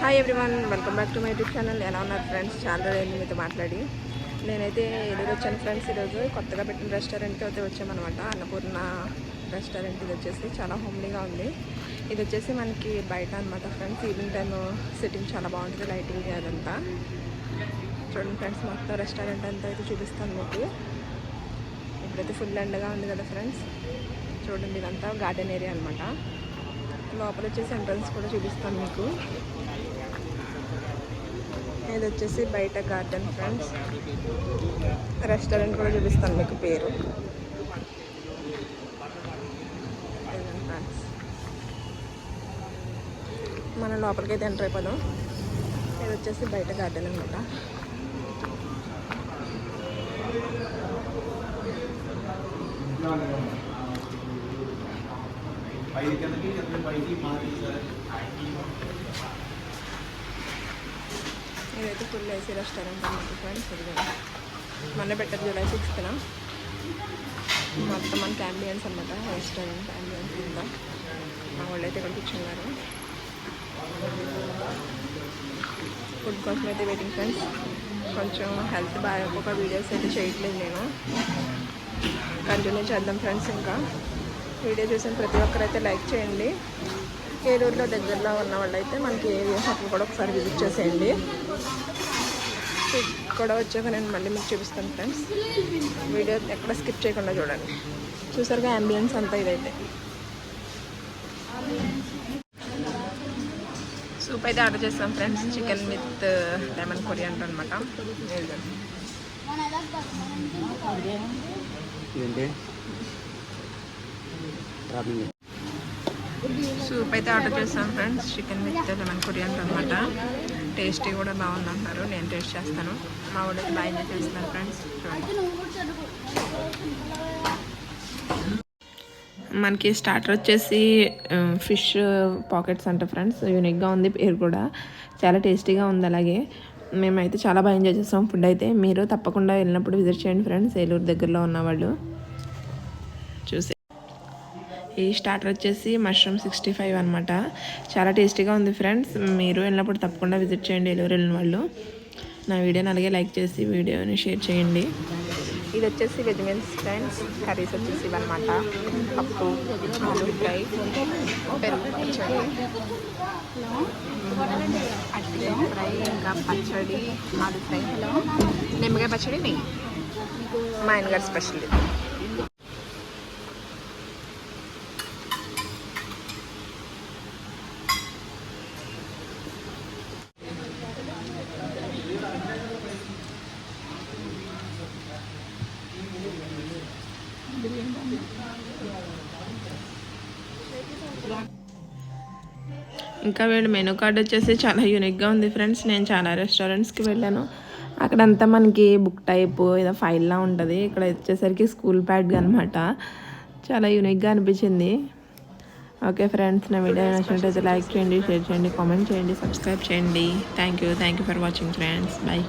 Hi everyone welcome back to my YouTube channel ఎలా ఉన్నారు friends చాలా రోజులు మీతో మాట్లాడి. నేనైతే ఎదురు వచ్చాను ఫ్రెండ్స్ ఈరోజు. కొత్తగా పెట్టిన రెస్టారెంట్కి అయితే వచ్చామన్నమాట. అన్నపూర్ణ రెస్టారెంట్ ఇది వచ్చేసి చాలా హోమ్లీగా ఉంది. ఇది వచ్చేసి మనకి బయట అనమాట ఫ్రెండ్స్ ఈవినింగ్ టైం సిట్టింగ్ చాలా బాగుంటుంది లైటింగ్ అదంతా చూడండి ఫ్రెండ్స్ మొత్తం రెస్టారెంట్ అంతా అయితే చూపిస్తాను మీకు. ఇప్పుడైతే ఫుల్ ఎండగా ఉంది కదా ఫ్రెండ్స్ చూడండి ఇదంతా గార్డెన్ ఏరియా అనమాట లోపల వచ్చేసి ఎంట్రన్స్ కూడా చూపిస్తాను మీకు. ఇది వచ్చేసి బయట గార్డెన్ ఫ్రెండ్స్. రెస్టారెంట్ కూడా చూపిస్తాను మీకు పేరు. ఇదిగోండి ఫ్రెండ్స్ మన లోపలికి అయితే ఎంటర్ అయిపోదాం. ఇది వచ్చేసి బయట గార్డెన్ అనమాట పైకి పైకి ఇదైతే ఫుల్ ఏసీ రెస్టారెంట్ అనమాట ఫ్రెండ్స్ ఇదిగోండి మొన్న పెట్టారు జూలై సిక్స్త్న మొత్తం మనకి అంబియన్స్ అనమాట రెస్టారెంట్ అంబియన్స్ కింద మా వాళ్ళు అయితే ఇక్కడ కూర్చున్నారు. ఫుడ్ కోసం అయితే వెయిటింగ్ ఫ్రెండ్స్ కొంచెం హెల్త్ బాగా వీడియోస్ అయితే చేయట్లేదు నేను. కంటిన్యూ చేద్దాం ఫ్రెండ్స్ ఇంకా. వీడియో చూసిన ప్రతి ఒక్కరైతే లైక్ చేయండి. ఏలూరులో దగ్గరలో ఉన్న వాళ్ళైతే మనకి ఏరియా హోటల్ కూడా ఒకసారి విజిట్ చేసేయండి. ఇక్కడ వచ్చాక నేను మళ్ళీ మీకు చూపిస్తాను ఫ్రెండ్స్. వీడియో ఎక్కడ స్కిప్ చేయకుండా చూడండి. చూసారుగా అంబియన్స్ అంతా ఇదైతే. సూప్ అయితే ఆర్డర్ చేస్తాం friends. Chicken with lemon coriander అనమాట ఏంటి సూప్ అయితే ఆర్డర్ చేస్తాను friends. Chicken with lemon coriander అనమాట టేస్టీ కూడా బాగుంది అంటున్నారు నేను టేస్ట్ చేస్తాను. మా వాళ్ళకి బాగా ఎంజాయ్ ఫ్రెండ్స్. మనకి స్టార్టర్ వచ్చేసి ఫిష్ పాకెట్స్ అంట ఫ్రెండ్స్. యూనిక్గా ఉంది పేరు కూడా. చాలా టేస్టీగా ఉంది అలాగే. మేమైతే చాలా బాగా ఎంజాయ్ చేస్తాం ఫుడ్ అయితే. మీరు తప్పకుండా వెళ్ళినప్పుడు విజిట్ చేయండి ఫ్రెండ్స్. ఏలూరు దగ్గరలో ఉన్నవాళ్ళు చూసి ఈ స్టార్టర్ వచ్చేసి మష్రూమ్ సిక్స్టీ ఫైవ్ అనమాట చాలా టేస్టీగా ఉంది ఫ్రెండ్స్. మీరు వెళ్ళినప్పుడు తప్పకుండా విజిట్ చేయండి ఏలూరు వెళ్ళిన వాళ్ళు. నా వీడియోని అలాగే లైక్ చేసి వీడియోని షేర్ చేయండి. ఇది వచ్చేసి వెజ్ మీల్స్ ఫ్రెండ్స్ కర్రీస్ వచ్చేసి ఇవన్నమాట. పప్పు ఆలూ ఫ్రై పెరుగు పచ్చడి. అట్టి ఫ్రై ఇంకా పచ్చడి ఆలూ ఫ్రై నిమ్మకాయ పచ్చడి నెయ్యి. మా ఆయన గారి స్పెషల్ ఇది. ఇంకా వీళ్ళ మెనూ కార్డ్ వచ్చేసి చాలా యూనిక్గా ఉంది ఫ్రెండ్స్. నేను చాలా రెస్టారెంట్స్కి వెళ్ళాను. అక్కడంతా మనకి బుక్ టైప్ ఏదో ఫైల్లా ఉంటుంది. ఇక్కడ వచ్చేసరికి స్కూల్ ప్యాడ్ అనమాట చాలా యూనిక్గా అనిపించింది. ఓకే ఫ్రెండ్స్ నా వీడియో నచ్చినట్టయితే లైక్ చేయండి షేర్ చేయండి కామెంట్ చేయండి సబ్స్క్రైబ్ చేయండి. Thank you thank you for watching friends bye